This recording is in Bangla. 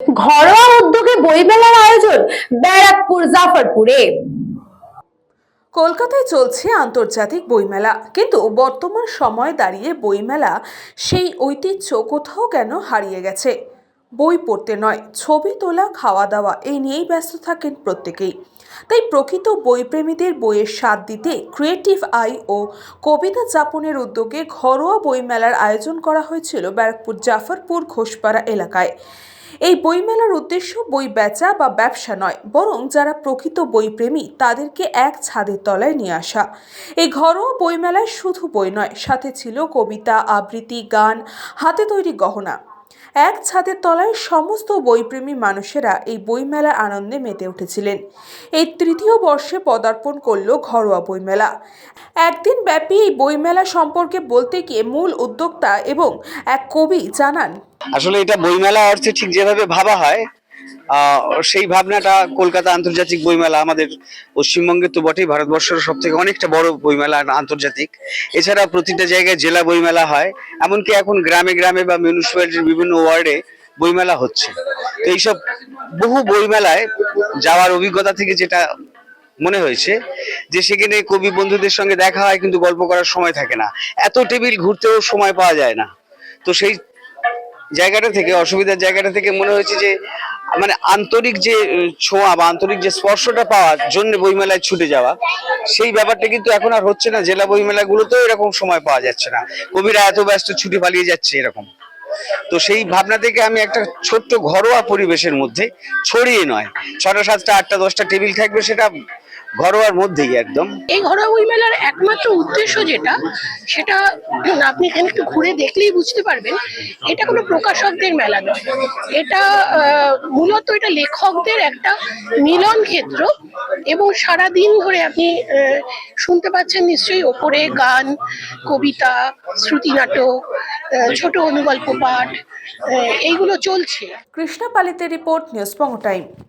ঘরোয়া উদ্যোগে বইমেলার আয়োজন ব্যারাকপুর, জাফরপুরে। কলকাতায় চলছে আন্তর্জাতিক বইমেলা কিন্তু বর্তমান সময়ে দাঁড়িয়ে বইমেলা সেই ঐতিহ্য কোথাও কেন হারিয়ে গেছে? বই পড়তে নয়, ছবি তোলা, খাওয়া দাওয়া এই নিয়েই ব্যস্ত থাকেন প্রত্যেকেই। তাই প্রকৃত বইপ্রেমীদের বইয়ের স্বাদ দিতে ক্রিয়েটিভ আই ও কবিতা যাপনের উদ্যোগে ঘরোয়া বইমেলার আয়োজন করা হয়েছিল ব্যারাকপুর, জাফরপুর, ঘোষপাড়া এলাকায়। এই বইমেলার উদ্দেশ্য বই বেচা বা ব্যবসা নয়, বরং যারা প্রকৃত বইপ্রেমী তাদেরকে এক ছাদের তলায় নিয়ে আসা। এই ঘরোয়া বইমেলায় শুধু বই নয়, সাথে ছিল কবিতা, আবৃত্তি, গান, হাতে তৈরি গহনা। এক ছাদের তলায় সমস্ত বইপ্রেমী মানুষেরা এই বইমেলার আনন্দে মেতে উঠেছিলেন। এই তৃতীয় বর্ষে পদার্পণ করল ঘরোয়া বইমেলা। একদিন ব্যাপী এই বইমেলা সম্পর্কে বলতে গিয়ে মূল উদ্যোক্তা এবং এক কবি জানান, আসলে এটা বইমেলা অর্থে ঠিক যেভাবে ভাবা হয় সেই ভাবনাটা কলকাতা আন্তর্জাতিক বইমেলা আমাদের পশ্চিমবঙ্গে তো বটেই ভারতবর্ষের সব থেকে অনেকটা বড় বইমেলা আন্তর্জাতিক। এছাড়া প্রতিটা জায়গায় জেলা বইমেলা হয়, এমনকি এখন গ্রামে গ্রামে বা মিউনিসিপ্যালিটির বিভিন্ন ওয়ার্ডে বইমেলা হচ্ছে। তো এইসব বহু বইমেলায় যাওয়ার অভিজ্ঞতা থেকে যেটা মনে হয়েছে, যে সেখানে কবি বন্ধুদের সঙ্গে দেখা হয় কিন্তু গল্প করার সময় থাকে না। এত টেবিল ঘুরতেও সময় পাওয়া যায় না। তো সেই জায়গাটা থেকে, অসুবিধার জায়গাটা থেকে মনে হয়েছে যে মানে আন্তরিক যে ছোঁয়া বা আন্তরিক যে স্পর্শটা পাওয়ার জন্য বইমেলায় ছুটে যাওয়া, সেই ব্যাপারটা কিন্তু এখন আর হচ্ছে না। জেলা বইমেলাগুলোতেও এরকম সময় পাওয়া যাচ্ছে না। কবিরা এত ব্যস্ত ছুটি পালিয়ে যাচ্ছে এরকম। তো সেই ভাবনা থেকে আমি একটা ছোট্ট ঘরোয়া পরিবেশের মধ্যে ছড়িয়ে নয়। ছটা সাতটা আটটা দশটা টেবিল থাকবে সেটা ঘরোয়ার মধ্যেই একদম। এই ঘরোয়া বই মেলার একমাত্র উদ্দেশ্য যেটা সেটা আপনি এখানে একটু ঘুরে দেখলেই বুঝতে পারবেন এটা কোনো প্রকাশকদের মেলা নয়। এটা মূলত এটা লেখকদের একটা মিলন ক্ষেত্র এবং সারা দিন ধরে আপনি আহ, শুনতে পাচ্ছেন নিশ্চয়ই ওপরে গান কবিতা শ্রুতি নাটক আহ, ছোট অনুগল্প পাঠ আহ, এইগুলো চলছে। কৃষ্ণা পালিতের রিপোর্ট নিউজ টাইম।